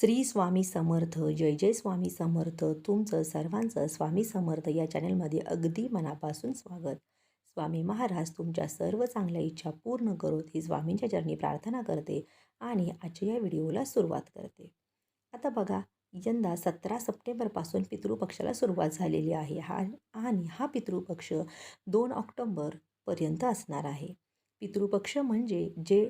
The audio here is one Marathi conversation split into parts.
श्री स्वामी समर्थ जय जय स्वामी समर्थ तुमचं सर्वांचं स्वामी समर्थ या चॅनलमध्ये अगदी मनापासून स्वागत. स्वामी महाराज तुमच्या सर्व चांगल्या इच्छा पूर्ण करोत ही स्वामींच्या चरणी प्रार्थना करते आणि आजच्या या व्हिडिओला सुरुवात करते. आता बघा यंदा सतरा सप्टेंबरपासून पितृपक्षाला सुरुवात झालेली आहे. हा आणि हा पितृपक्ष दोन ऑक्टोंबरपर्यंत असणार आहे. पितृपक्ष म्हणजे जे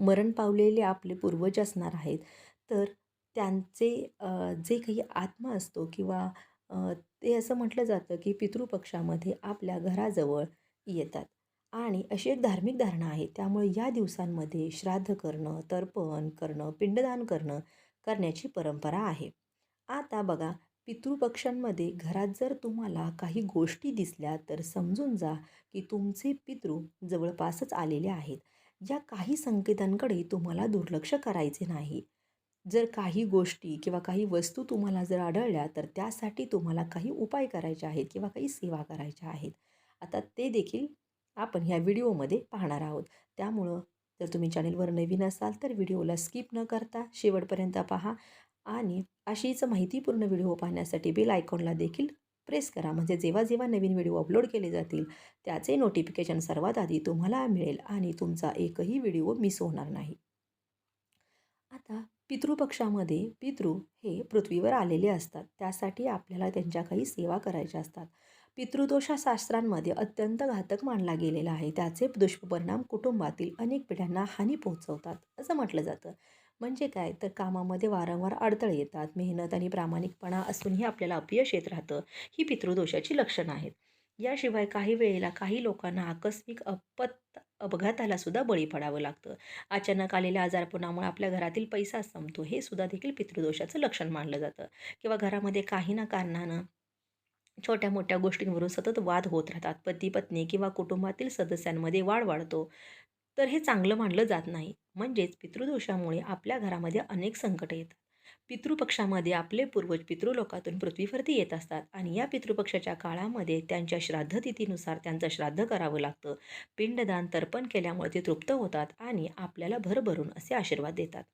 मरण पावलेले आपले पूर्वज असणार आहेत. तर त्यांचे जे काही आत्मा असतो किंवा ते असं म्हटलं जातं की पितृपक्षामध्ये आपल्या घराजवळ येतात. आणि अशी एक धार्मिक धारणा आहे. त्यामुळे या दिवसांमध्ये श्राद्ध करणं तर्पण करणं पिंडदान करणं करण्याची परंपरा आहे. आता बघा पितृपक्षांमध्ये घरात जर तुम्हाला काही गोष्टी दिसल्या तर समजून जा की तुमचे पितृ जवळपासच आलेले आहेत. या काही संकेतांकडे तुम्हाला दुर्लक्ष करायचे नाही. जर काही गोष्टी किंवा काही वस्तू तुम्हाला जर आढळल्या तर त्यासाठी तुम्हाला काही उपाय करायचे आहेत किंवा काही सेवा करायच्या आहेत. आता ते देखील आपण ह्या व्हिडिओमध्ये पाहणार आहोत. त्यामुळं जर तुम्ही चॅनेलवर नवीन असाल तर व्हिडिओला स्किप न करता शेवटपर्यंत पहा. आणि अशीच माहितीपूर्ण व्हिडिओ पाहण्यासाठी बेल आयकॉनला देखील प्रेस करा. म्हणजे जेव्हा जेव्हा नवीन व्हिडिओ अपलोड केले जातील त्याचे नोटिफिकेशन सर्वात आधी तुम्हाला मिळेल आणि तुमचा एकही व्हिडिओ मिस होणार नाही. आता पितृपक्षामध्ये पितृ हे पृथ्वीवर आलेले असतात. त्यासाठी आपल्याला त्यांच्या काही सेवा करायच्या असतात. पितृदोषाशास्त्रांमध्ये अत्यंत घातक मानला गेलेला आहे. त्याचे दुष्परिणाम कुटुंबातील अनेक पिढ्यांना हानी पोहोचवतात असं म्हटलं जातं. म्हणजे काय? तर कामामध्ये वारंवार अडथळे येतात. मेहनत आणि प्रामाणिकपणा असूनही आपल्याला अपयश येत राहतं ही पितृदोषाची लक्षणं आहेत. याशिवाय काही वेळेला काही लोकांना आकस्मिक अपत अपघाताला सुद्धा बळी पडावं लागतं. अचानक आलेल्या आजारपणामुळे आपल्या घरातील पैसा संपतो हे सुद्धा देखील पितृदोषाचं लक्षण मानलं जातं. किंवा घरामध्ये काही ना कारणानं छोट्या मोठ्या गोष्टींवरून सतत वाद होत राहतात. पती पत्नी किंवा कुटुंबातील सदस्यांमध्ये वाढ वाढतो. तर हे चांगलं मानलं जात नाही. म्हणजेच पितृदोषामुळे आपल्या घरामध्ये अनेक संकटं येतात. पितृपक्षामध्ये आपले पूर्वज पितृलोकातून पृथ्वीवरती येत असतात आणि या पितृपक्षाच्या काळामध्ये त्यांच्या श्राद्धतिथीनुसार त्यांचं श्राद्ध करावं लागतं. पिंडदान तर्पण केल्यामुळे ते तृप्त होतात आणि आपल्याला भरभरून असे आशीर्वाद देतात.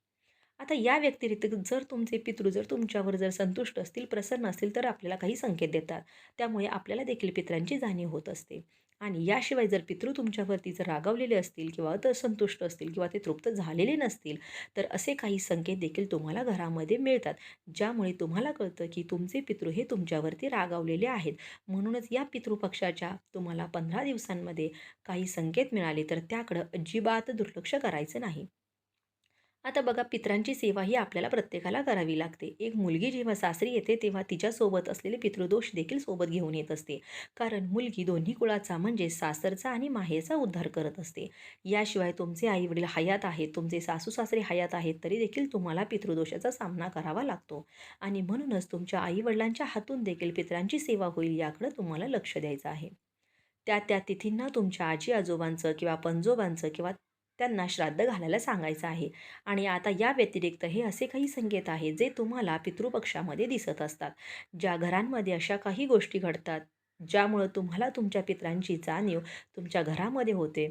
आता या व्यतिरिक्त जर तुमचे पितृ जर तुमच्यावर जर संतुष्ट असतील प्रसन्न असतील तर आपल्याला काही संकेत देतात. त्यामुळे आपल्याला देखील पितरांची जाणीव होत असते. आणि याशिवाय जर पितृ तुमच्यावरती जर रागावलेले असतील किंवा असंतुष्ट असतील किंवा ते तृप्त झालेले नसतील तर असे काही संकेत देखील तुम्हाला घरामध्ये मिळतात ज्यामुळे तुम्हाला कळतं की तुमचे पितृ हे तुमच्यावरती रागावलेले आहेत. म्हणूनच या पितृपक्षाच्या तुम्हाला पंधरा दिवसांमध्ये काही संकेत मिळाले तर त्याकडं अजिबात दुर्लक्ष करायचं नाही. आता बघा पित्रांची सेवा ही आपल्याला प्रत्येकाला करावी लागते. एक मुलगी जेव्हा सासरी येते तेव्हा तिच्यासोबत असलेले पितृदोष देखील सोबत घेऊन येत असते. कारण मुलगी दोन्ही कुळाचा म्हणजे सासरचा आणि माहेरचा उद्धार करत असते. याशिवाय तुमचे आईवडील हयात आहेत तुमचे सासू सासरे हयात आहेत तरी देखील तुम्हाला पितृदोषाचा सामना करावा लागतो. आणि म्हणूनच तुमच्या आईवडिलांच्या हातून देखील पित्रांची सेवा होईल याकडं तुम्हाला लक्ष द्यायचं आहे. त्या त्या तिथींना तुमच्या आजी आजोबांचं किंवा पंजोबांचं किंवा त्यांना श्राद्ध घालायला सांगायचं आहे. आणि आता या व्यतिरिक्त हे असे काही संकेत आहेत जे तुम्हाला पितृपक्षामध्ये दिसत असतात. ज्या घरांमध्ये अशा काही गोष्टी घडतात ज्यामुळं तुम्हाला तुमच्या पित्रांची जाणीव तुमच्या घरामध्ये होते.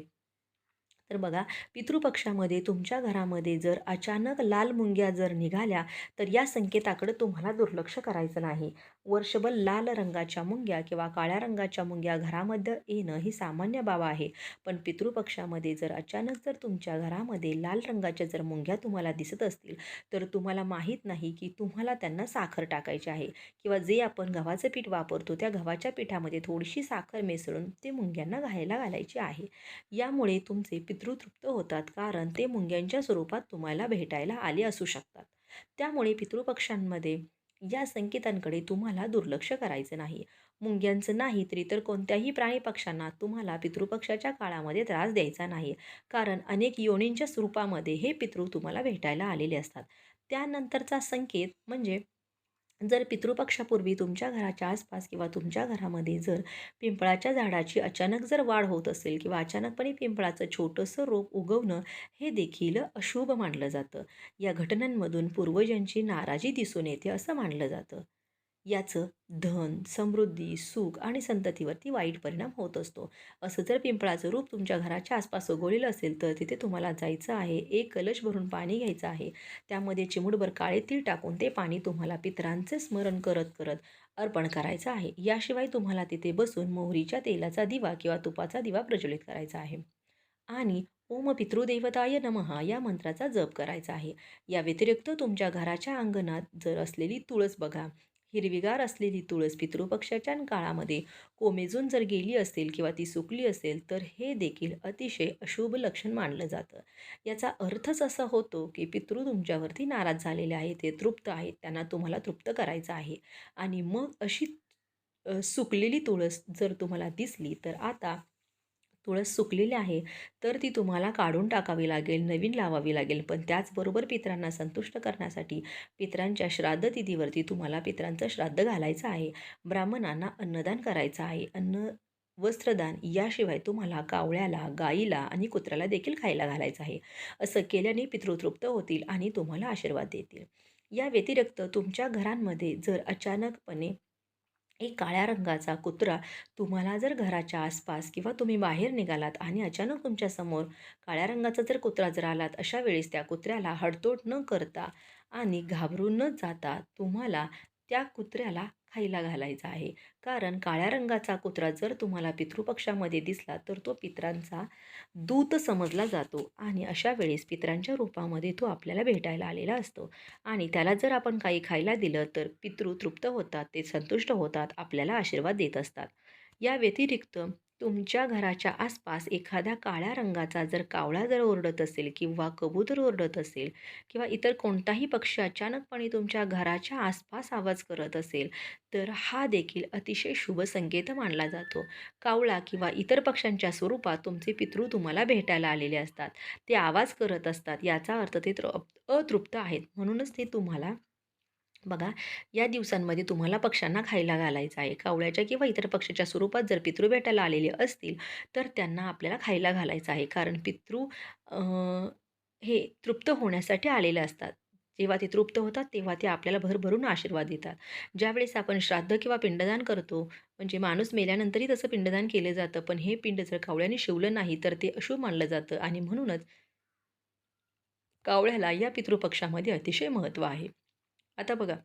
तर बघा पितृपक्षामध्ये तुमच्या घरामध्ये जर अचानक लाल मुंग्या जर निघाल्या तर या संकेताकडे तुम्हाला दुर्लक्ष करायचं नाही. वर्षभर लाल रंगाच्या मुंग्या किंवा काळ्या रंगाच्या मुंग्या घरामध्ये येणं ही सामान्य बाब आहे. पण पितृपक्षामध्ये जर अचानक जर तुमच्या घरामध्ये लाल रंगाच्या जर मुंग्या तुम्हाला दिसत असतील तर तुम्हाला माहीत नाही की तुम्हाला त्यांना साखर टाकायची आहे किंवा जे आपण गव्हाचं पीठ वापरतो त्या गव्हाच्या पिठामध्ये थोडीशी साखर मिसळून ते मुंग्यांना घायला घालायची आहे. यामुळे तुमचे पितृ तृप्त होतात कारण ते मुंग्यांच्या स्वरूपात तुम्हाला भेटायला आले असू शकतात. त्यामुळे पितृपक्षांमध्ये या संकेतांकडे तुम्हाला दुर्लक्ष करायचं नाही. मुंग्यांचं नाही तरी तर कोणत्याही प्राणी पक्षांना तुम्हाला पितृपक्षाच्या काळामध्ये त्रास द्यायचा नाही कारण अनेक योनींच्या स्वरूपामध्ये हे पितृ तुम्हाला भेटायला आलेले असतात. त्यानंतरचा संकेत म्हणजे जर पितृपक्षापूर्वी तुमच्या घराच्या आसपास किंवा तुमच्या घरामध्ये जर पिंपळाच्या झाडाची अचानक जर वाढ होत असेल किंवा अचानकपणे पिंपळाचं छोटंसं रोप उगवणं हे देखील अशुभ मानलं जातं. या घटनांमधून पूर्वजांची नाराजी दिसून येते असं मानलं जातं. याचं धन समृद्धी सुख आणि संततीवरती वाईट परिणाम होत असतो. असं जर पिंपळाचं रूप तुमच्या घराच्या आसपास उगवलेलं असेल तर तिथे तुम्हाला जायचं आहे. एक कलश भरून पाणी घ्यायचं आहे. त्यामध्ये चिमूटभर काळे तीळ टाकून ते पाणी तुम्हाला पितरांचे स्मरण करत करत अर्पण करायचं आहे. याशिवाय तुम्हाला तिथे बसून मोहरीच्या तेलाचा दिवा किंवा तुपाचा दिवा प्रज्वलित करायचा आहे. आणि ओम पितृदेवताय नमः या मंत्राचा जप करायचा आहे. या व्यतिरिक्त तुमच्या घराच्या अंगणात जर असलेली तुळस बघा. हिरवीगार असलेली तुळस पितृपक्षाच्या काळामध्ये कोमेजून जर गेली असेल किंवा ती सुकली असेल तर हे देखील अतिशय अशुभ लक्षण मानलं जातं. याचा अर्थच असा होतो की पितृ तुमच्यावरती नाराज झालेले आहेत ते तृप्त आहेत त्यांना तुम्हाला तृप्त करायचं आहे. आणि मग अशी सुकलेली तुळस जर तुम्हाला दिसली तर आता तुळस सुकलेली आहे तर ती तुम्हाला काढून टाकावी लागेल नवीन लावावी लागेल. पण त्याचबरोबर पितरांना संतुष्ट करण्यासाठी पितरांच्या श्राद्ध तिथीवरती तुम्हाला पितरांचं श्राद्ध घालायचं आहे. ब्राह्मणांना अन्नदान करायचं आहे. अन्न वस्त्रदान याशिवाय तुम्हाला कावळ्याला गाईला आणि कुत्र्याला देखील खायला घालायचं आहे. असं केल्याने पितृतृप्त होतील आणि तुम्हाला आशीर्वाद देतील. या व्यतिरिक्त तुमच्या घरांमध्ये जर अचानकपणे एक काळ्या रंगाचा कुत्रा तुम्हाला जर घराच्या आसपास किंवा तुम्ही बाहेर निघालात आणि अचानक तुमच्यासमोर काळ्या रंगाचा जर कुत्रा जर आलात अशा वेळेस त्या कुत्र्याला हडतोड न करता आणि घाबरून न जाता तुम्हाला त्या कुत्र्याला खायला घालायचा आहे. कारण काळ्या रंगाचा कुत्रा जर तुम्हाला पितृपक्षामध्ये दिसला तर तो पितरांचा दूत समजला जातो आणि अशा वेळेस पितरांच्या रूपामध्ये तो आपल्याला भेटायला आलेला असतो. आणि त्याला जर आपण काही खायला दिलं तर पितृ तृप्त होतात ते संतुष्ट होतात आपल्याला आशीर्वाद देत असतात. या व्यतिरिक्त तुमच्या घराच्या आसपास एखादा काळ्या रंगाचा जर कावळा जर ओरडत असेल किंवा कबूतर ओरडत असेल किंवा इतर कोणताही पक्षी अचानकपणे तुमच्या घराच्या आसपास आवाज करत असेल तर हा देखील अतिशय शुभ संकेत मानला जातो. कावळा किंवा इतर पक्ष्यांच्या स्वरूपात तुमचे पितृ तुम्हाला भेटायला आलेले असतात. ते आवाज करत असतात. याचा अर्थ ते अतृप्त आहेत. म्हणूनच ते तुम्हाला बघा या दिवसांमध्ये तुम्हाला पक्ष्यांना खायला घालायचं आहे. कावळ्याच्या किंवा इतर पक्षाच्या स्वरूपात जर पितृ भेटायला आलेले असतील तर त्यांना आपल्याला खायला घालायचं आहे. कारण पितृ हे तृप्त होण्यासाठी आलेले असतात. जेव्हा ते तृप्त होतात तेव्हा ते आपल्याला भरभरून आशीर्वाद देतात. ज्यावेळेस आपण श्राद्ध किंवा पिंडदान करतो म्हणजे माणूस मेल्यानंतरही तसं पिंडदान केलं जातं पण हे पिंड जर कावळ्याने शिवलं नाही तर ते अशुभ मानलं जातं. आणि म्हणूनच कावळ्याला या पितृपक्षामध्ये अतिशय महत्त्व आहे. आता बघा.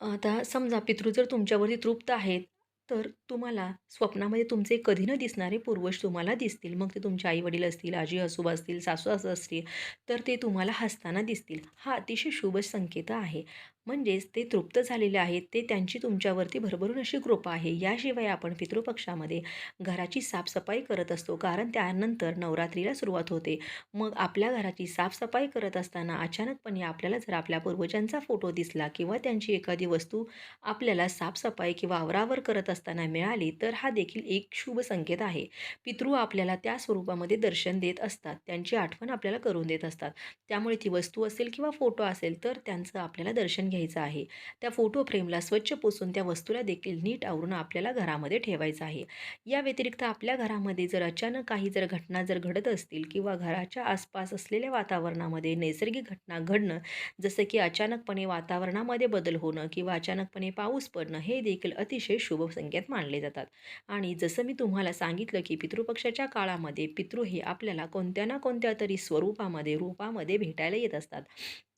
आता समजा पितृ जर तुमच्यावरती तृप्त आहेत तर तुम्हाला स्वप्नामध्ये तुमचे कधी न दिसणारे पूर्वज तुम्हाला दिसतील. मग ते तुमचे आईवडील असतील आजी आसूबा असतील सासू सासू असतील तर ते तुम्हाला हसताना दिसतील. हा अतिशय शुभ संकेत आहे. म्हणजेच ते तृप्त झालेले आहेत ते त्यांची तुमच्यावरती भरभरून अशी कृपा आहे. याशिवाय आपण पितृपक्षामध्ये घराची साफसफाई करत असतो कारण त्यानंतर नवरात्रीला सुरुवात होते. मग आपल्या घराची साफसफाई करत असताना अचानकपणे आपल्याला जर आपल्या पूर्वजांचा फोटो दिसला किंवा त्यांची एखादी वस्तू आपल्याला साफसफाई किंवा आवरावर करत असताना मिळाली तर हा देखील एक शुभ संकेत आहे. पितृ आपल्याला त्या स्वरूपामध्ये दर्शन देत असतात त्यांची आठवण आपल्याला करून देत असतात. त्यामुळे ती वस्तू असेल किंवा फोटो असेल तर त्यांचं आपल्याला दर्शन घ्यायचं आहे. त्या फोटो फ्रेमला स्वच्छ पुसून त्या वस्तूला देखील नीट आवरून आपल्याला घरामध्ये ठेवायचं आहे. या व्यतिरिक्त आपल्या घरामध्ये जर अचानक काही जर घटना जर घडत असतील किंवा घराच्या आसपास असलेल्या वातावरणामध्ये नैसर्गिक घटना घडणं जसं की अचानकपणे वातावरणामध्ये बदल होणं किंवा अचानकपणे पाऊस पडणं हे देखील अतिशय शुभ संकेत मानले जातात. आणि जसं मी तुम्हाला सांगितलं की पितृपक्षाच्या काळामध्ये पितृ हे आपल्याला कोणत्या ना कोणत्या तरी स्वरूपामध्ये रूपामध्ये भेटायला येत असतात.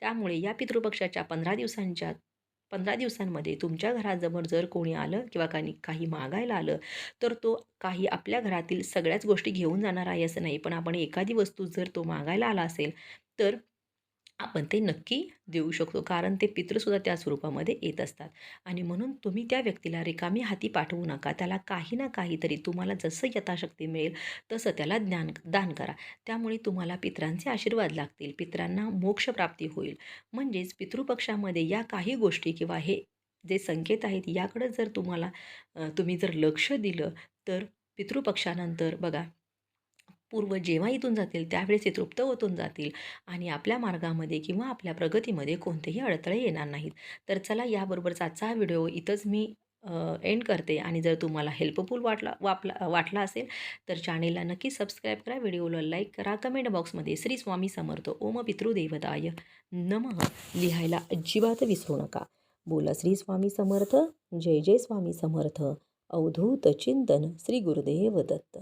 त्यामुळे या पितृपक्षाच्या पंधरा दिवसांच्या पंधरा दिवसांमध्ये तुमच्या घराजवळ जर कोणी आलं किंवा काही काही मागायला आलं तर तो काही आपल्या घरातील सगळ्याच गोष्टी घेऊन जाणार आहे असं नाही. पण आपण एखादी वस्तू जर तो मागायला आला असेल तर आपण ते नक्की देऊ शकतो. कारण ते पितृसुद्धा त्या स्वरूपामध्ये येत असतात. आणि म्हणून तुम्ही त्या व्यक्तीला रिकामी हाती पाठवू नका. त्याला काही ना काहीतरी तुम्हाला जसं यथाशक्ती मिळेल तसं त्याला ज्ञान दान करा. त्यामुळे तुम्हाला पितरांचे आशीर्वाद लागतील. पितरांना मोक्षप्राप्ती होईल. म्हणजेच पितृपक्षामध्ये या काही गोष्टी किंवा हे जे संकेत आहेत याकडं जर तुम्हाला तुम्ही जर लक्ष दिलं तर पितृपक्षानंतर बघा पूर्व जेव्हा इथून जातील त्यावेळेस ते तृप्त होतून जातील आणि आपल्या मार्गामध्ये किंवा आपल्या प्रगतीमध्ये कोणतेही अडथळे येणार नाहीत. तर चला याबरोबरचा आजचा हा व्हिडिओ इथंच मी एंड करते आणि जर तुम्हाला हेल्पफुल वाटला वापला वाटला असेल तर चॅनेलला नक्की सबस्क्राईब करा. व्हिडिओला लाईक करा. कमेंट बॉक्समध्ये श्री स्वामी समर्थ ओम पितृदेवताय नमः लिहायला अजिबात विसरू नका. बोला श्री स्वामी समर्थ जय जय स्वामी समर्थ. अवधूत चिंतन श्री गुरुदेव दत्त.